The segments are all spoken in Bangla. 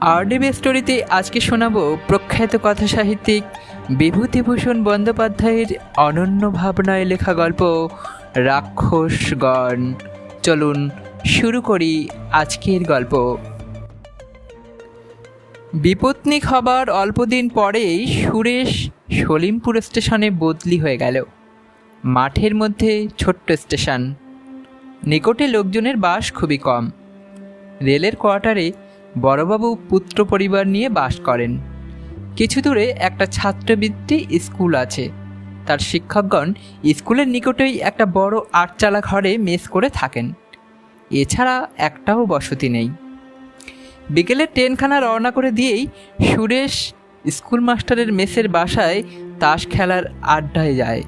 আরডিবি স্টোরিতে আজকে শোনাবো প্রখ্যাত কথা সাহিত্যিক বিভূতিভূষণ বন্দ্যোপাধ্যায়ের অনন্য ভাবনায় লেখা গল্প রাক্ষসগণ। চলুন শুরু করি আজকের গল্প। বিপত্নিক হবার অল্পদিন পরেই সুরেশ সলিমপুর স্টেশনে বদলি হয়ে গেল। মাঠের মধ্যে ছোট্ট স্টেশন। নিকটে লোকজনের বাস খুবই কম। রেলের কোয়ার্টারে বড়বাবু পুত্র পরিবার নিয়ে বাস করেন। কিছু দূরে একটা ছাত্রবৃত্তি স্কুল আছে। তার শিক্ষকগণ স্কুলের নিকটেই একটা বড় আটচালা ঘরে মেস করে থাকেন। এছাড়া একটাও বসতি নেই। বিকেলে ট্রেনখানা রওনা করে দিয়েই সুরেশ স্কুল মাস্টারের মেসের বাসায় তাস খেলার আড্ডায় যায়।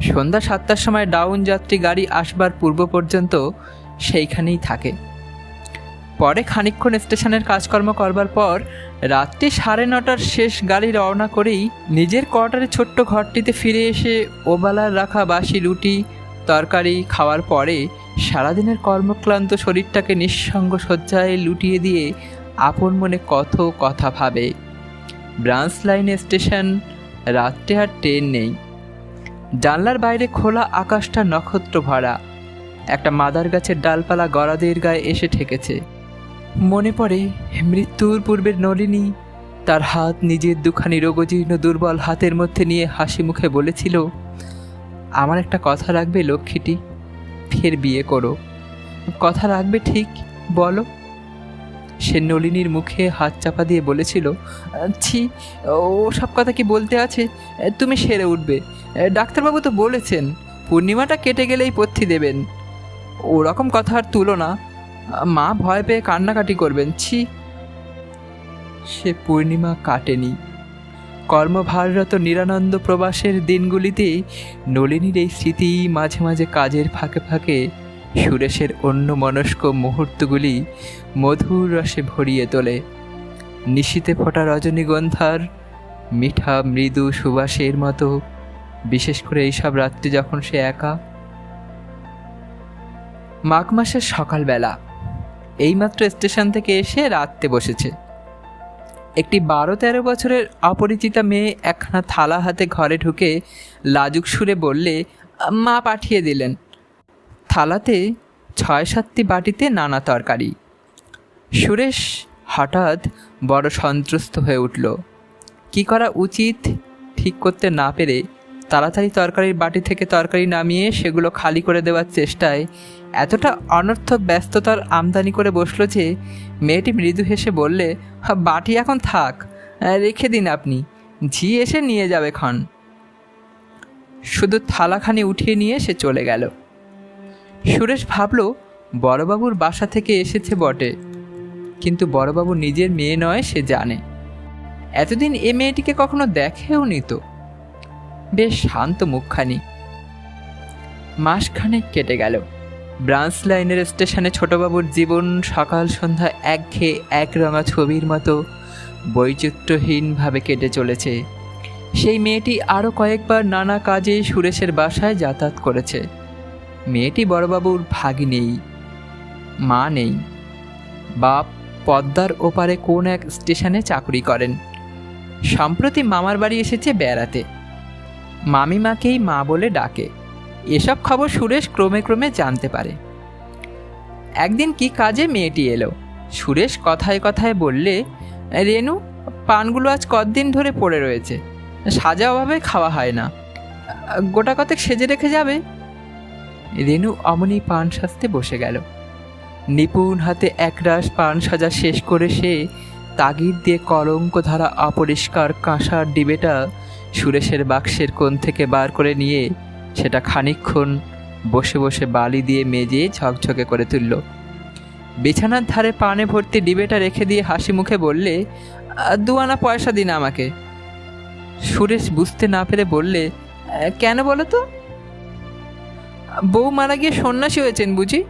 সন্ধ্যা সাতটার সময় ডাউন যাত্রী গাড়ি আসবার পূর্ব পর্যন্ত সেইখানেই থাকে। পরে খানিকক্ষণ স্টেশনের কাজকর্ম করবার পর রাত্রি সাড়ে নটার শেষ গাড়ি রওনা করেই নিজের কোয়ার্টারে ছোট্ট ঘরটিতে ফিরে এসে ওবালার রাখা বাসি, রুটি, তরকারি খাওয়ার পরে সারাদিনের কর্মক্লান্ত শরীরটাকে নিঃসঙ্গ শয্যায় লুটিয়ে দিয়ে আপন মনে কত কথা ভাবে। ব্রাঞ্চ লাইন স্টেশন, রাত্রে আর ট্রেন নেই। জানলার বাইরে খোলা আকাশটা নক্ষত্র ভরা একটা মাদার গাছের ডালপালা গড়াদের গায়ে এসে ঠেকেছে। মনে পড়ে মৃত্যুর পূর্বের নলিনী তার হাত নিজের দুখানি রোগজীর্ণ দুর্বল হাতের মধ্যে নিয়ে হাসি মুখে বলেছিল, আমার একটা কথা রাখবে লক্ষ্মীটি, ফের বিয়ে করো। কথা রাখবে ঠিক, বলো। সে নলিনীর মুখে হাত চাপা দিয়ে বলেছিল, ছি ও সব কথা কি বলতে আছে? তুমি সেরে উঠবে। ডাক্তারবাবু তো বলেছেন, পূর্ণিমাটা কেটে গেলেই পথ্যি দেবেন। ওরকম কথা আর তুলো না। মা ভয় পেয়ে কান্নাকাটি করবেন। ছি। সে পূর্ণিমা কাটেনি। কর্মভাররত নিরানন্দ প্রবাসের দিনগুলিতে নলিনীর এই স্মৃতি মাঝে মাঝে কাজের ফাঁকে ফাঁকে সুরেশের অন্য মনস্ক মুহূর্তগুলি মধুর রসে ভরিয়ে তোলে। নিশীতে ফোটা রজনীগন্ধার, মিঠা মৃদু সুবাসের মতো, বিশেষ করে এইসব রাত্রি যখন সে একা। মাঘ মাসের সকালবেলা এইমাত্র স্টেশন থেকে এসে রাত্রে বসেছে। একটি বারো তেরো বছরের অপরিচিতা মেয়ে একখানা থালা হাতে ঘরে ঢুকে লাজুক সুরে বললে, মা পাঠিয়ে দিলেন। থালাতে ছয় সাতটি বাটিতে নানা তরকারি। সুরেশ হঠাৎ বড় সন্ত্রস্ত হয়ে উঠল। কি করা উচিত? ঠিক করতে না পেরে তাড়াতাড়ি তরকারির বাটি থেকে তরকারি নামিয়ে সেগুলো খালি করে দেওয়ার চেষ্টায় এতটা অনর্থ ব্যস্ততার আমদানি করে বসল যে মেয়েটি মৃদু হেসে বললে "হা, বাটি এখন থাক রেখে দিন আপনি ঝি এসে নিয়ে যাবে ক্ষণ শুধু থালাখানি উঠিয়ে নিয়ে সে চলে গেল। সুরেশ ভাবল বড়বাবুর বাসা থেকে এসেছে বটে কিন্তু বড়বাবু নিজের মেয়ে নয় সে জানে। এতদিন এ মেয়েটিকে কখনো দেখেও নি তো। বেশ শান্ত মুখখানি। মাসখানেক কেটে গেল। ব্রাঞ্চ লাইনের স্টেশনে ছোটবাবুর জীবন সকাল সন্ধ্যা একঘেয়ে একরঙা ছবির মতো বৈচিত্র্যহীনভাবে কেটে চলেছে। সেই মেয়েটি আরও কয়েকবার নানা কাজে সুরেশের বাসায় যাতায়াত করেছে। মেয়েটি বড়বাবুর ভাগি নেই মা নেই। বাপ পদ্মার ওপারে কোন এক স্টেশনে চাকরি করেন। সম্প্রতি মামার বাড়ি এসেছে বেড়াতে। মামিমাকেই মা বলে ডাকে। এসব খবর সুরেশ ক্রমে ক্রমে জানতে পারে। একদিন কি কাজে মেয়েটি এলো? সুরেশ কথায় কথায় বললে, রেনু, পানগুলো আজ কতদিন ধরে পড়ে রয়েছে? সাজা অভাবে খাওয়া হয় না। গোটা কতক সেজে রেখে যাবে? রেনু অমনি পান সাজতে বসে গেল। নিপুণ হাতে একরাশ পান সাজা শেষ করে সে তাগিদ দিয়ে কলঙ্ক ধারা অপরিষ্কার কাঁসার ডিবেটা সুরেশের বাক্সের কোণ থেকে বার করে নিয়ে সেটা খানিকক্ষণ বসে বসে বালি দিয়ে মেজে ঝকঝকে করে তুলল। বিছানার ধারে পানে ভর্তি ডিবেটা রেখে দিয়ে হাসি মুখে বললে "আহ, দুয়ানা পয়সা দিন আমাকে। সুরেশ বুঝতে না পেরে বললে কেন বলো তো? বউ মারা গিয়ে সন্ন্যাসী হয়েছেন বুঝি?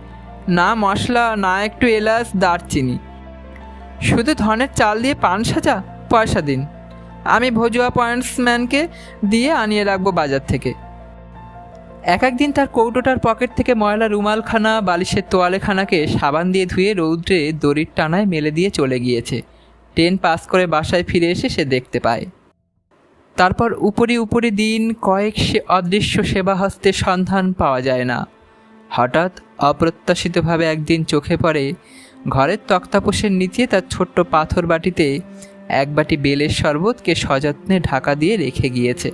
না মশলা না একটু এলাচ দারচিনি। শুধু ধনের চাল দিয়ে পান সাজা পয়সা দিন। আমি ভজুয়া পয়েন্টসম্যানকে দিয়ে আনিয়ে রাখব বাজার থেকে। এক একদিন তার কৌটোটার পকেট থেকে ময়লা রুমালখানা, বালিশের তোয়ালেখানাকে সাবান দিয়ে ধুয়ে রৌদ্রে দড়ির টানায় মেলে দিয়ে চলে গিয়েছে। টেন পাস করে বাসায় ফিরে এসে সে দেখতে পায়। তারপর উপরি উপরি দিন, কয়েক সে অদৃশ্য সেবা হস্তের সন্ধান পাওয়া যায় না। হঠাৎ অপ্রত্যাশিতভাবে একদিন চোখে পড়ে, ঘরের তক্তাপোষের নিচে তার ছোট্ট পাথর বাটিতে এক বাটি বেলের শরবতকে সযত্নে ঢাকা দিয়ে রেখে গিয়েছে।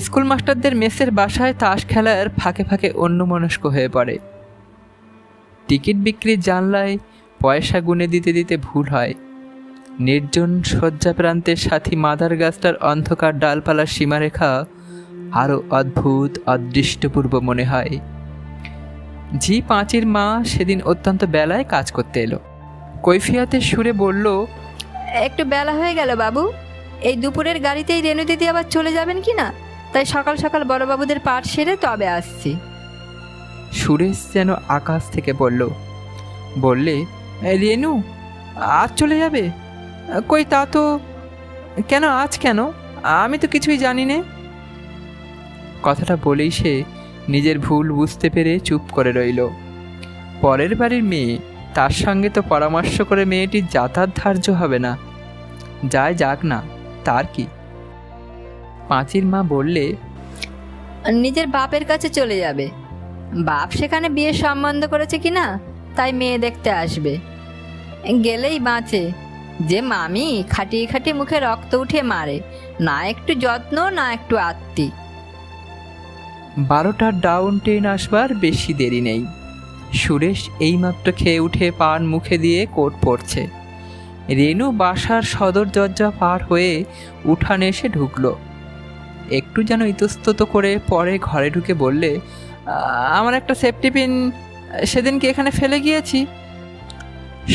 স্কুল মাস্টারদের মেসের বাসায় তাস খেলার ফাঁকে ফাঁকে অন্যমনস্ক হয়ে পড়ে। টিকিট বিক্রির জানলায় পয়সা গুনে দিতে দিতে ভুল হয়। নির্জন শয্যা প্রান্তের সাথী মাদার গাছটার অন্ধকার ডালপালার সীমারেখা আরও অদ্ভুত, অদৃষ্টপূর্ব মনে হয়। ঝি পাঁচির মা সেদিন অত্যন্ত বেলায় কাজ করতে এলো। কৈফিয়াতের সুরে বলল একটু বেলা হয়ে গেল বাবু। এই দুপুরের গাড়িতেই রেণু দিদি আবার চলে যাবেন কি না? তাই সকাল সকাল বড়বাবুদের পাঠ সেরে তবে আসছি। সুরেশ যেন আকাশ থেকে বলল বললে "এ, রেনু আজ চলে যাবে? কই তা তো কেন আজ কেন? আমি তো কিছুই জানি নে। কথাটা বলেই সে নিজের ভুল বুঝতে পেরে চুপ করে রইল। পরের বাড়ির মেয়ে তার সঙ্গে তো পরামর্শ করে মেয়েটির যাতায়াত ধার্য হবে না। যায় যাক না তার কি? পাঁচির মা বললে নিজের বাপের কাছে চলে যাবে। বাপ সেখানে বিয়ের সম্বন্ধ করেছে কি না তাই মেয়ে দেখতে আসবে। গেলেই বাঁচে। যে মামি খাটিয়ে খাটিয়ে মুখে রক্ত উঠে মারে না একটু যত্ন না একটু আত্মি। বারোটার ডাউন ট্রেন আসবার বেশি দেরি নেই। সুরেশ এইমাত্র খেয়ে উঠে পান মুখে দিয়ে কোট পড়ছে রেনু বাসার সদর দরজা পার হয়ে উঠানে এসে ঢুকলো। একটু যেন ইতস্তত করে পরে ঘরে ঢুকে বললে, আমার একটা সেফটি পিন সেদিনকে এখানে ফেলে গিয়েছি?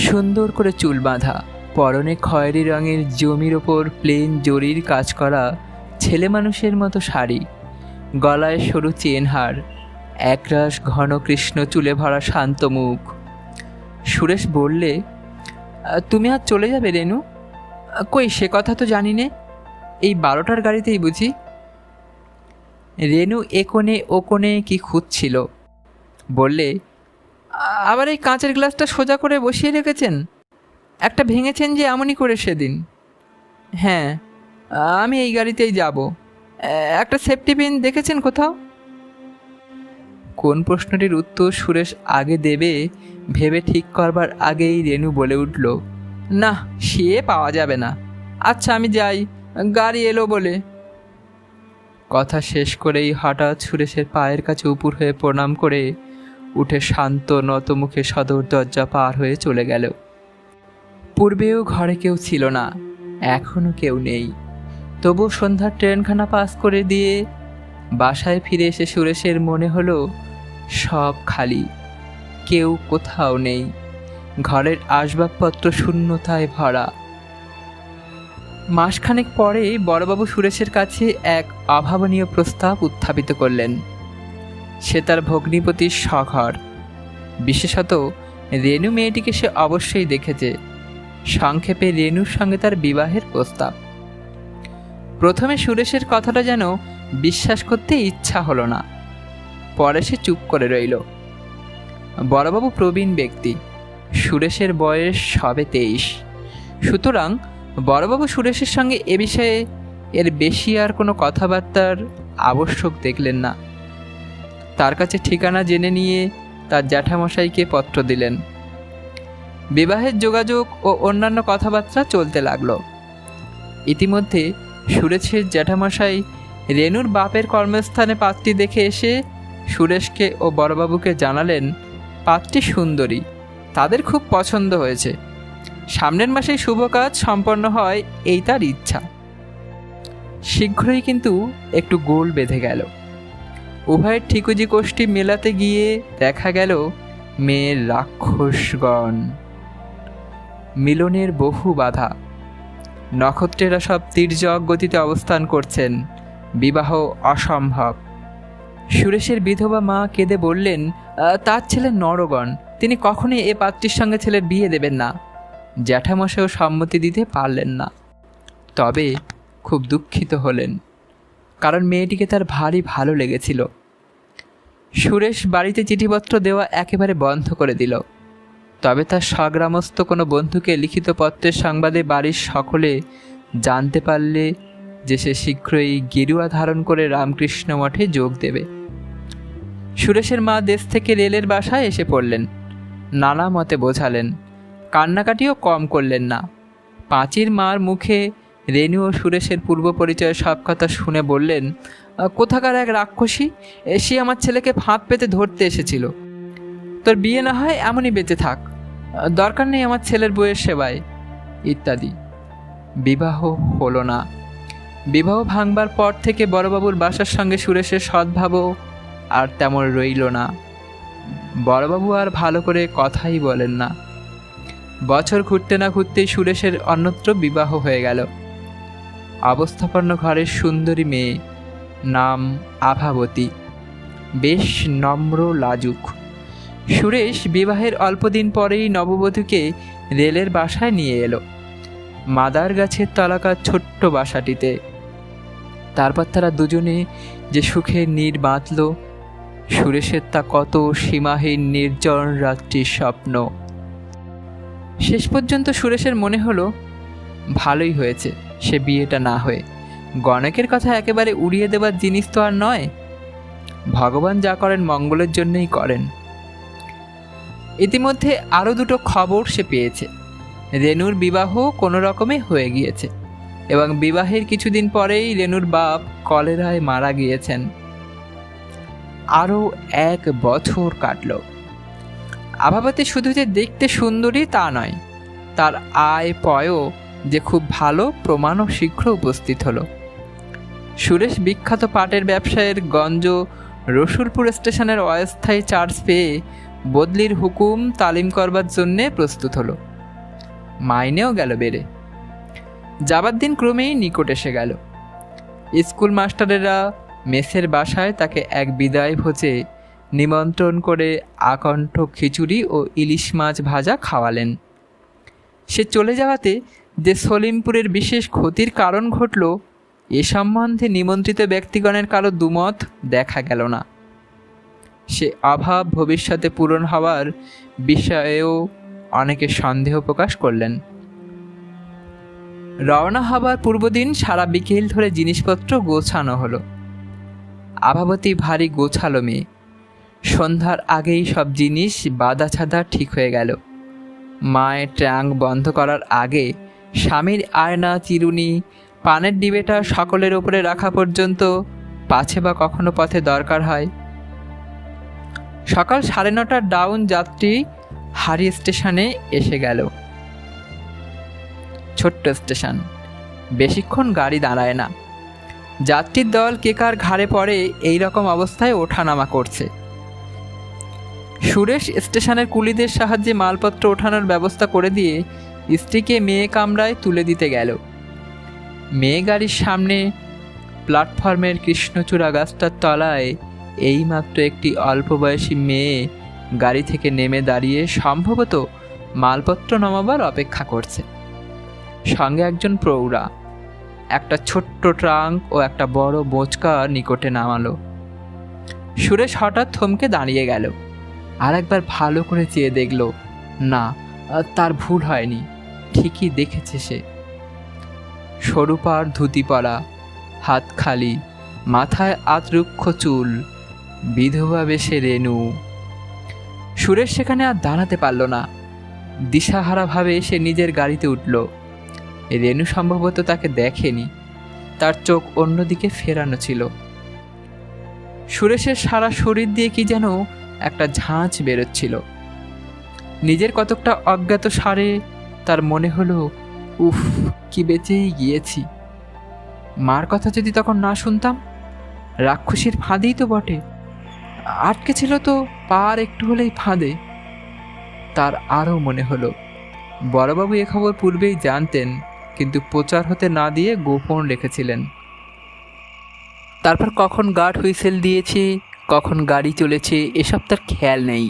সুন্দর করে চুল বাঁধা, পরনে খয়েরি রঙের জমির ওপর প্লেন জরির কাজ করা ছেলে মানুষের মতো শাড়ি, গলায় সরু চেনহার একরাশ ঘন কৃষ্ণ চুলে ভরা শান্ত মুখ। সুরেশ বললে, তুমি আর চলে যাবে রেনু? কই, সে কথা তো জানি নে এই বারোটার গাড়িতেই বুঝি? রেনু এ কোণে ও কোণে কি খুঁজছিল। বললে, আবার এই কাঁচের গ্লাসটা সোজা করে বসিয়ে রেখেছেন? একটা ভেঙেছেন যে এমনই করে সেদিন। হ্যাঁ আমি এই গাড়িতেই যাব। একটা সেফটি পিন দেখেছেন কোথাও? কোন প্রশ্নটির উত্তর সুরেশ আগে দেবে, ভেবে ঠিক করবার আগেই রেনু বলে উঠল, না, সে পাওয়া যাবে না। আচ্ছা আমি যাই, গাড়ি এলো বলে। কথা শেষ করেই হঠাৎ সুরেশের পায়ের কাছে উপুর হয়ে প্রণাম করে উঠে শান্ত নত মুখে সদর দরজা পার হয়ে চলে গেল। পূর্বেও ঘরে কেউ ছিল না, এখনও কেউ নেই। তবু সন্ধ্যার ট্রেনখানা পাস করে দিয়ে বাসায় ফিরে এসে সুরেশের মনে হলো সব খালি। কেউ কোথাও নেই। ঘরের আসবাবপত্র শূন্যতায় ভরা। মাসখানেক পরে বড়বাবু সুরেশের কাছে এক অভাবনীয় প্রস্তাব উত্থাপিত করলেন। সে তার ভগ্নিপতির সঘর। বিশেষত রেনু মেয়েটিকে সে অবশ্যই দেখেছে। সংক্ষেপে রেনুর সঙ্গে তার বিবাহের প্রস্তাব। প্রথমে সুরেশের কথাটা যেন বিশ্বাস করতে ইচ্ছা হলো না। পরে সে চুপ করে রইল। বড়বাবু প্রবীণ ব্যক্তি। সুরেশের বয়স সবে তেইশ। সুতরাং বড়বাবু সুরেশের সঙ্গে এ বিষয়ে এর বেশি আর কোনো কথাবার্তার আবশ্যক দেখলেন না। তার কাছে ঠিকানা জেনে নিয়ে তার জ্যাঠামশাইকে পত্র দিলেন। বিবাহের যোগাযোগ ও অন্যান্য কথাবার্তা চলতে লাগল। ইতিমধ্যে সুরেশের জ্যাঠামশাই রেনুর বাপের কর্মস্থানে পাত্রী দেখে এসে সুরেশকে ও বড়বাবুকে জানালেন, পাত্রী সুন্দরী, তাদের খুব পছন্দ হয়েছে। সামনের মাসে শুভ কাজ সম্পন্ন হয় এই তার ইচ্ছা। শীঘ্রই কিন্তু একটু গোল বেঁধে গেল। উভয়ের ঠিকুজি কোষ্ঠী মেলাতে গিয়ে দেখা গেল মেয়ের রাক্ষসগণ। মিলনের বহু বাধা। নক্ষত্রেরা সব তির্যক গতিতে অবস্থান করছেন। বিবাহ অসম্ভব। সুরেশের বিধবা মা কেঁদে বললেন তার ছেলে নরগণ, তিনি কখনোই এ পাত্রীর সঙ্গে ছেলের বিয়ে দেবেন না। জ্যাঠামশাও সম্মতি দিতে পারলেন না। তবে খুব দুঃখিত হলেন, কারণ মেয়েটিকে তার ভারী ভালো লেগেছিল। সুরেশ বাড়িতে চিঠিপত্র দেওয়া একেবারে বন্ধ করে দিল। তবে তার স্বগ্রামস্থ কোনো বন্ধুকে লিখিত পত্রের সংবাদে বাড়ির সকলে জানতে পারলে যে সে শীঘ্রই গেরুয়া ধারণ করে রামকৃষ্ণ মঠে যোগ দেবে। সুরেশের মা দেশ থেকে রেলের বাসায় এসে পড়লেন। নানা মতে বোঝালেন, কান্নাকাটিও কম করলেন না। পাঁচির মার মুখে রেণু ও সুরেশের পূর্ব পরিচয়ের সব কথা শুনে বললেন, কোথাকার এক রাক্ষসী? এসে আমার ছেলেকে ফাঁপ পেতে ধরতে এসেছিল। তোর বিয়ে না হয় এমনই বেঁচে থাক। দরকার নেই আমার ছেলের বইয়ের সেবায়। ইত্যাদি। বিবাহ হলো না। বিবাহ ভাঙবার পর থেকে বড়বাবুর বাসার সঙ্গে সুরেশের সদ্ভাবও আর তেমন রইল না। বড়বাবু আর ভালো করে কথাই বলেন না। বছর ঘুরতে না ঘুরতেই সুরেশের অন্যত্র বিবাহ হয়ে গেল। অবস্থাপন্ন ঘরের সুন্দরী মেয়ে, নাম আভাবতী। বেশ নম্র, লাজুক। সুরেশ বিবাহের অল্পদিন পরেই নববধূকে রেলের বাসায় নিয়ে এলো। মাদার গাছের তলাকার ছোট্ট বাসাটিতে। তারপর তারা দুজনে যে সুখে নীর বাঁধল সুরেশের তা কত সীমাহীন নির্জন রাত্রির স্বপ্ন। শেষ পর্যন্ত সুরেশের মনে হলো, ভালোই হয়েছে সে বিয়েটা না হয়ে। গণকের কথা একেবারে উড়িয়ে দেবার জিনিস তো আর নয়। ভগবান যা করেন মঙ্গলের জন্যই করেন। ইতিমধ্যে আরও দুটো খবর সে পেয়েছে। রেনুর বিবাহ কোনো রকমে হয়ে গিয়েছে এবং বিবাহের কিছুদিন পরেই রেনুর বাপ কলেরায় মারা গিয়েছেন। আরও এক বছর কাটল। আভাবতী শুধু যে দেখতে সুন্দরী তা নয়, তার আয় পয়ও যে খুব ভালো প্রমাণও শীঘ্র উপস্থিত হলো। সুরেশ বিখ্যাত পাটের ব্যবসায়ের গঞ্জ রসুলপুর স্টেশনের অস্থায়ী চার্জ পেয়ে বদলির হুকুম তালিম করবার জন্যে প্রস্তুত হলো। মাইনেও গেল বেড়ে। যাবার দিন ক্রমেই নিকট এসে গেল। স্কুল মাস্টারেরা মেসের বাসায় তাকে এক বিদায় ভোজে নিমন্ত্রণ করে আকণ্ঠ খিচুড়ি ও ইলিশ মাছ ভাজা খাওয়ালেন। সে চলে যাওয়াতে যে সলিমপুরের বিশেষ ক্ষতির কারণ ঘটল, এ সম্বন্ধে নিমন্ত্রিত ব্যক্তিগণের কারও দুমত দেখা গেল না। সে অভাব ভবিষ্যতে পূরণ হওয়ার বিষয়েও অনেকে সন্দেহ প্রকাশ করলেন। রওনা হবার পূর্বদিন সারা বিকেল ধরে জিনিসপত্র গোছানো হলো। আভাবতী ভারী গোছালো মেয়ে। সন্ধ্যার আগেই সব জিনিস বাধা ছাদা ঠিক হয়ে গেল। মায়ের ট্যাঙ্ক বন্ধ করার আগে স্বামীর আয়না, চিরুনি, পানের ডিবেটা সকলের ওপরে রাখা পর্যন্ত পাছে বা কখনো পথে দরকার হয়। সকাল সাড়ে নটার ডাউন যাত্রী হারি স্টেশনে এসে গেল। ছোট্ট স্টেশন। বেশিক্ষণ গাড়ি দাঁড়ায় না। যাত্রীর দল কেকার ঘাড়ে পড়ে এই রকম অবস্থায় ওঠানামা করছে। সুরেশ স্টেশনের কুলিদের সাহায্যে মালপত্র ওঠানোর ব্যবস্থা করে দিয়ে স্ত্রীকে মেয়ে কামরায় তুলে দিতে গেল। মেয়ে গাড়ির সামনে প্ল্যাটফর্মের কৃষ্ণচূড়া গাছটার তলায় এইমাত্র একটি অল্প বয়সী মেয়ে গাড়ি থেকে নেমে দাঁড়িয়ে সম্ভবত মালপত্র নামাবার অপেক্ষা করছে। সঙ্গে একজন প্রৌঢ়া। একটা ছোট্ট ট্রাঙ্ক ও একটা বড় বোঁচকা নিকটে নামালো। সুরেশ হঠাৎ থমকে দাঁড়িয়ে গেল। আর একবার ভালো করে চেয়ে দেখল, না, তার ভুল হয়নি। ঠিকই দেখেছে সে। সরু পাড় ধুতি পরা হাত খালি, মাথায় আতরুক্ষ চুল, বিধবা বেশে রেণু। সুরেশ সেখানে আর দাঁড়াতে পারল না। দিশাহারাভাবে সে নিজের গাড়িতে উঠল। রেণু সম্ভবত তাকে দেখেনি। তার চোখ অন্যদিকে ফেরানো ছিল। সুরেশের সারা শরীর দিয়ে কি যেন একটা ঝাঁঝ বেরোচ্ছিল। নিজের কতকটা অজ্ঞাত সারে তার মনে হলো, উফ, কি বেঁচেই গিয়েছি। মার কথা যদি তখন না শুনতাম, রাক্ষসীর ফাঁদেই তো বটে। আটকে ছিল তো পার একটু হলেই ফাঁদে। তার আরও মনে হলো। বড়বাবু এ খবর পূর্বেই জানতেন। কিন্তু প্রচার হতে না দিয়ে গোপন রেখেছিলেন। তারপর কখন গার্ড হুইসেল দিয়েছে, কখন গাড়ি চলেছে, এসব তার খেয়াল নেই।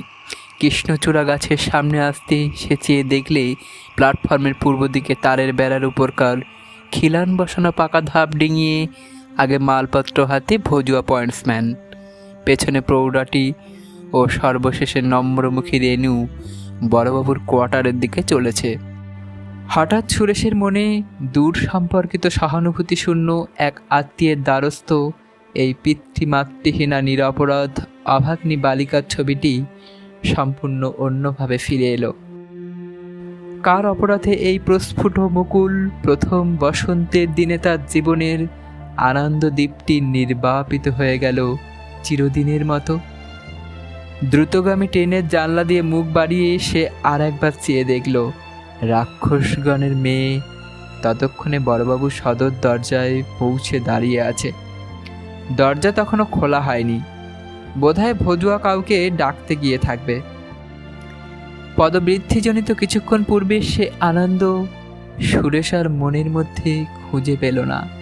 কৃষ্ণচূড়া গাছের সামনে আসতে সে চেয়ে দেখলে প্ল্যাটফর্মের পূর্ব দিকে তারের বেড়ার উপরকার খিলান বসানো পাকা ধাপ ডিঙিয়ে আগে মালপত্র হাতে ভজুয়া পয়েন্টসম্যান পেছনে প্রৌঢ়াটি ও সর্বশেষে নম্রমুখী রেণু বড়বাবুর কোয়ার্টারের দিকে চলেছে। হঠাৎ সুরেশের মনে দূর সম্পর্কিত সহানুভূতি শূন্য এক আত্মীয়ের দ্বারস্থ এই পিতৃমাতৃহীনা নিরপরাধ অভাগ্নি বালিকার ছবিটি সম্পূর্ণ অন্যভাবে ফিরে এলো। কার অপরাধে এই প্রস্ফুট মুকুল প্রথম বসন্তের দিনে তার জীবনের আনন্দ দ্বীপটি নির্বাপিত হয়ে গেল চিরদিনের মতো? দ্রুতগামী ট্রেনের জানলা দিয়ে মুখ বাড়িয়ে সে আর একবার চেয়ে দেখল রাক্ষসগণের মেয়ে ততক্ষণে বড়বাবু সদর দরজায় পৌঁছে দাঁড়িয়ে আছে। দরজা তখনও খোলা হয়নি। বোধহয় ভজুয়া কাউকে ডাকতে গিয়ে থাকবে। পদবৃদ্ধিজনিত কিছুক্ষণ পূর্বে সে আনন্দ সুরেশার মনের মধ্যে খুঁজে পেল না।